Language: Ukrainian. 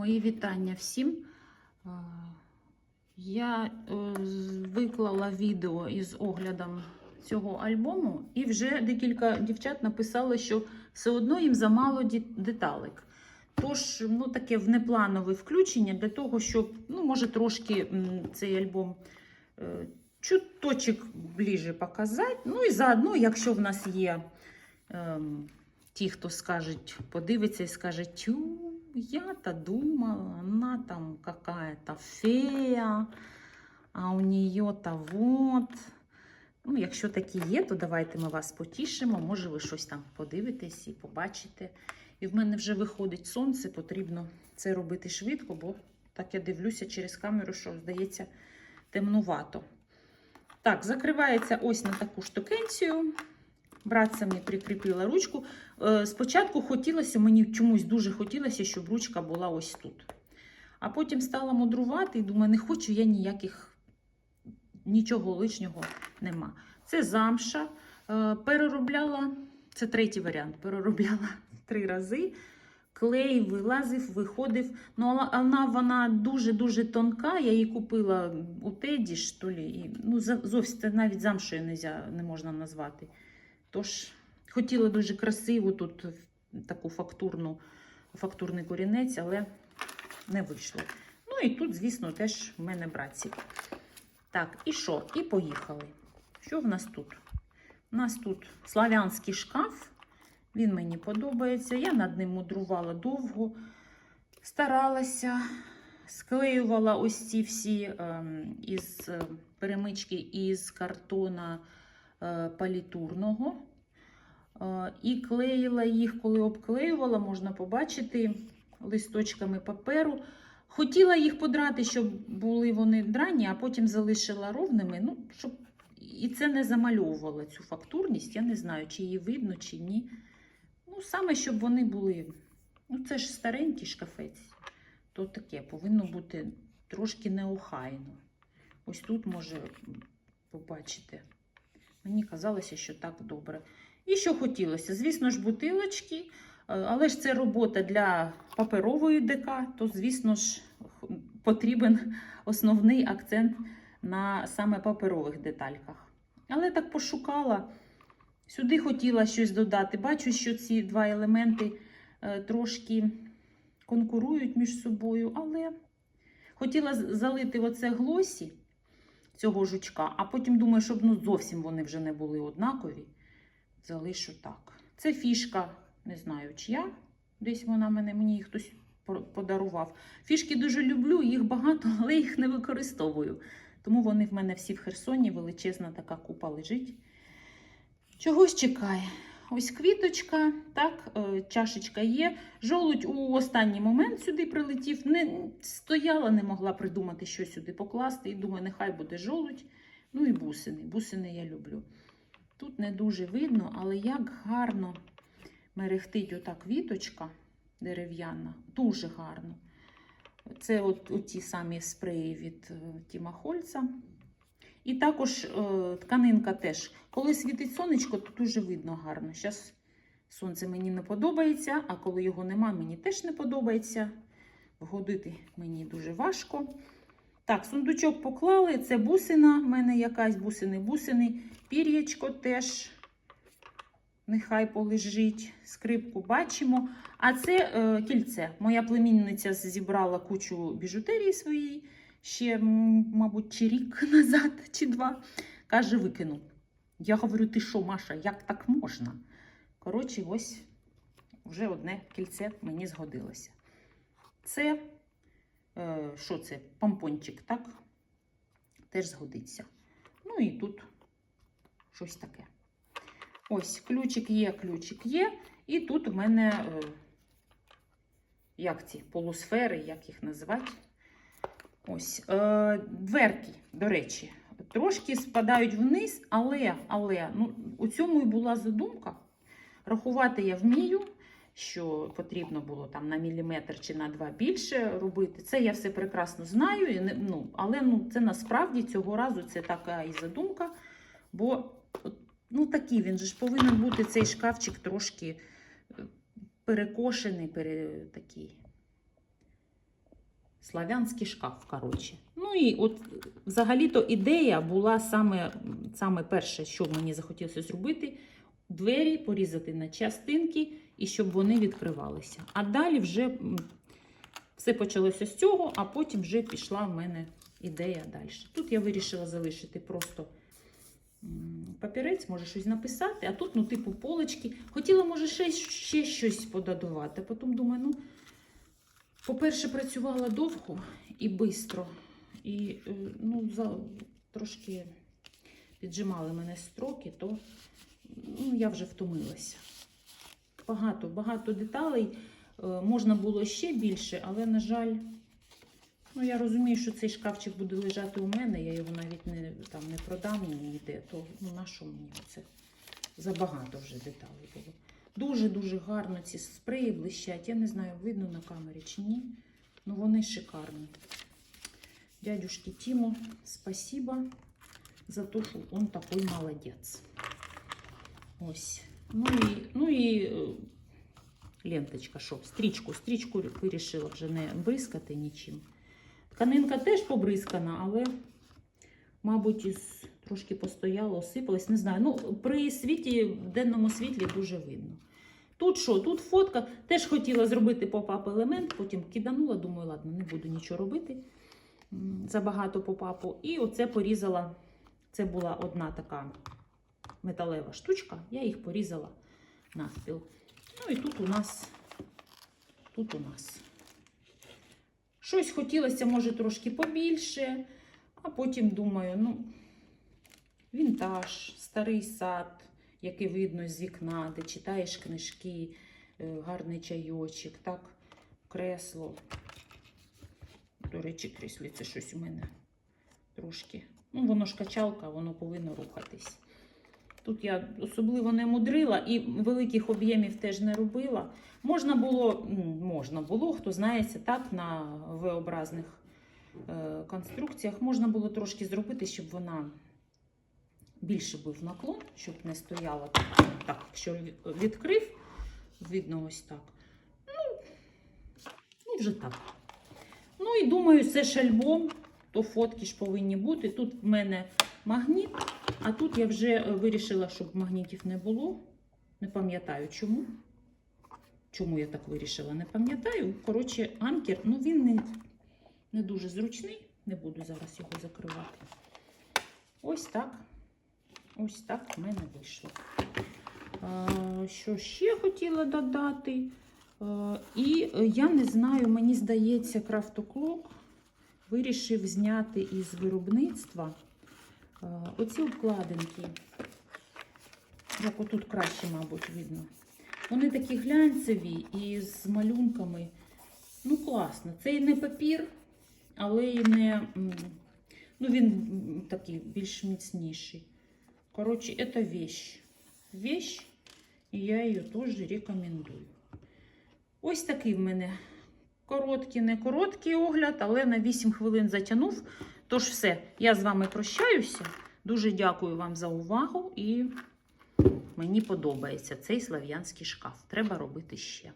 Мої вітання всім. Я е, виклала відео із оглядом цього альбому, і вже декілька дівчат написали, що все одно їм замало деталек. Тож, ну, таке внепланове включення для того, щоб, ну, може, трошки цей альбом е, чуточок ближе показати. Ну і заодно, якщо в нас є ем, ті, хто скажуть, подивиться і скаже, тю, я-то думала, она там какая-то фея, а у нее-то вот. Ну, якщо такі є, то давайте ми вас потішимо. Може, ви щось там подивитесь і побачите. І в мене вже виходить сонце, потрібно це робити швидко, бо так я дивлюся через камеру, що здається темнувато. Так, закривається ось на таку штукенцію. Братця мені прикріпила ручку. Е, Спочатку хотілося, мені чомусь дуже хотілося, щоб ручка була ось тут. А потім стала мудрувати і думаю, не хочу я ніяких, нічого лишнього нема. Це замша. Е, Переробляла, це третій варіант, переробляла три рази. Клей вилазив, виходив. Ну, вона, вона дуже-дуже тонка. Я її купила у Теді, що лі, і, ну, зовсім навіть замшою не можна назвати. Тож, хотіла дуже красиву тут таку фактурну, фактурний корінець, але не вийшло. Ну і тут, звісно, теж в мене братці. Так, і що? І поїхали. Що в нас тут? У нас тут славянський шкаф. Він мені подобається. Я над ним мудрувала довго, старалася, склеювала ось ці всі ем, із е, перемички із картона палітурного. Е, І клеїла їх, коли обклеювала, можна побачити листочками паперу. Хотіла їх подрати, щоб були вони драні, а потім залишила ровними. Ну, щоб... І це не замальовувала цю фактурність. Я не знаю, чи її видно, чи ні. Ну, саме, щоб вони були. Ну, це ж старенький шкафець. То таке повинно бути трошки неохайно. Ось тут може побачити. Мені казалося, що так добре. І що хотілося? Звісно ж, бутилочки, е, але ж це робота для паперової ДК, то, звісно ж, потрібен основний акцент на саме паперових детальках. Але так пошукала, сюди хотіла щось додати. Бачу, що ці два елементи е, трошки конкурують між собою, але хотіла залити оце глосі цього жучка, а потім думаю, щоб ну, зовсім вони вже не були однакові. Залишу так. Це фішка, не знаю, чия. Десь вона мене, мені її хтось подарував. Фішки дуже люблю, їх багато, але їх не використовую. Тому вони в мене всі в Херсоні, величезна така купа лежить. Чогось чекає. Ось квіточка, так, е, чашечка є. Жолудь у останній момент сюди прилетів. Не, стояла, не могла придумати, що сюди покласти. І думаю, нехай буде жолудь. Ну і бусини. Бусини я люблю. Тут не дуже видно, але як гарно мерехтить ота квіточка дерев'яна. Дуже гарно. Це от, от ті самі спреї від е, Тіма Хольца. І також е, тканинка теж. Коли світить сонечко, то дуже видно гарно. Зараз сонце мені не подобається, а коли його нема, мені теж не подобається. Вгодити мені дуже важко. Так, сундучок поклали. Це бусина. в мене якась бусини-бусини. Пір'ячко теж. Нехай полежить. Скрипку бачимо. А це е, кільце. Моя племінниця зібрала кучу біжутерії своєї ще, мабуть, чи рік назад, чи два. Каже, викину. Я говорю, ти що, Маша, як так можна? Коротше, ось вже одне кільце мені згодилося. Це, е, що це? Помпончик, так? Теж згодиться. Ну і тут щось таке. Ось, ключик є, ключик є. І тут у мене, е, як ці полусфери, як їх називати? Ось, е, дверки, до речі, трошки спадають вниз, але, але ну, у цьому і була задумка. Рахувати я вмію, що потрібно було там на міліметр чи на два більше робити. Це я все прекрасно знаю, і не, ну, але ну, це насправді цього разу це така і задумка. Бо ну, такий він же ж повинен бути цей шкафчик трошки е, перекошений, пере, такий Славянський шкаф, коротше. Ну і от взагалі-то ідея була саме, саме перше, що мені захотілося зробити: двері порізати на частинки і щоб вони відкривалися. А далі вже все почалося з цього, а потім вже пішла в мене ідея далі. Тут я вирішила залишити просто папірець, може щось написати, а тут, ну, типу, полочки. Хотіла, може, ще, ще щось подадувати. а Потім думаю, ну, по-перше, працювала довго і швидко. І е, ну, за, трошки піджимали мене строки, то ну, я вже втомилася. Багато, багато деталей. Е, Можна було ще більше, але, на жаль, ну, я розумію, що цей шкафчик буде лежати у мене, я його навіть не, там, не продам ніде, то ну, на що мені це? Забагато вже деталей було. Дуже-дуже гарно ці спреї блищать. Я не знаю, видно на камері чи ні. Ну вони шикарні. Дядюшки Тиму, спасибо за те, що він такий молодець. Ось. Ну і, ну і е, ленточка, щоб стрічку. Стрічку вирішила вже не бризкати нічим. Тканинка теж побризкана, але, мабуть, із, трошки постояло, осипалась. Не знаю. Ну, при світі, в денному світлі дуже видно. Тут що? Тут фотка. Теж хотіла зробити поп-ап елемент, потім киданула, думаю, ладно, не буду нічого робити. Забагато попапу. І оце порізала. Це була одна така металева штучка. Я їх порізала навпіл. Ну і тут у нас, тут у нас. Щось хотілося, може, трошки побільше, а потім думаю, ну, вінтаж, старий сад, який видно з вікна, де читаєш книжки, е, гарний чайочок, так, кресло. До речі, креслі це щось у мене трошки. Ну, воно ж качалка, воно повинно рухатись. Тут я особливо не мудрила і великих об'ємів теж не робила. Можна було, можна було, хто знається, так, на V-образних е, конструкціях можна було трошки зробити, щоб вона більше був наклон, щоб не стояла так, так якщо відкрив, видно ось так. Ну, ну вже так. Ну і думаю, це ж альбом, то фотки ж повинні бути. Тут в мене магніт, а тут я вже е, вирішила, щоб магнітів не було. Не пам'ятаю чому. Чому я так вирішила, не пам'ятаю. Коротше, анкер, ну він не, не дуже зручний. Не буду зараз його закривати. Ось так. Ось так в мене вийшло. Що ще хотіла додати? І е, я не знаю, мені здається, крафтоклок вирішив зняти із виробництва оці обкладинки. Як отут краще, мабуть, видно. Вони такі глянцеві і з малюнками. Ну, класно. Це і не папір, але і не. Ну, він такий більш міцніший. Коротше, это вещь. Вещь, і я її теж рекомендую. Ось такий в мене короткий, не короткий огляд, але на 8 хвилин затягнув. Тож все, я з вами прощаюся. Дуже дякую вам за увагу і мені подобається цей слав'янський шкаф. Треба робити ще.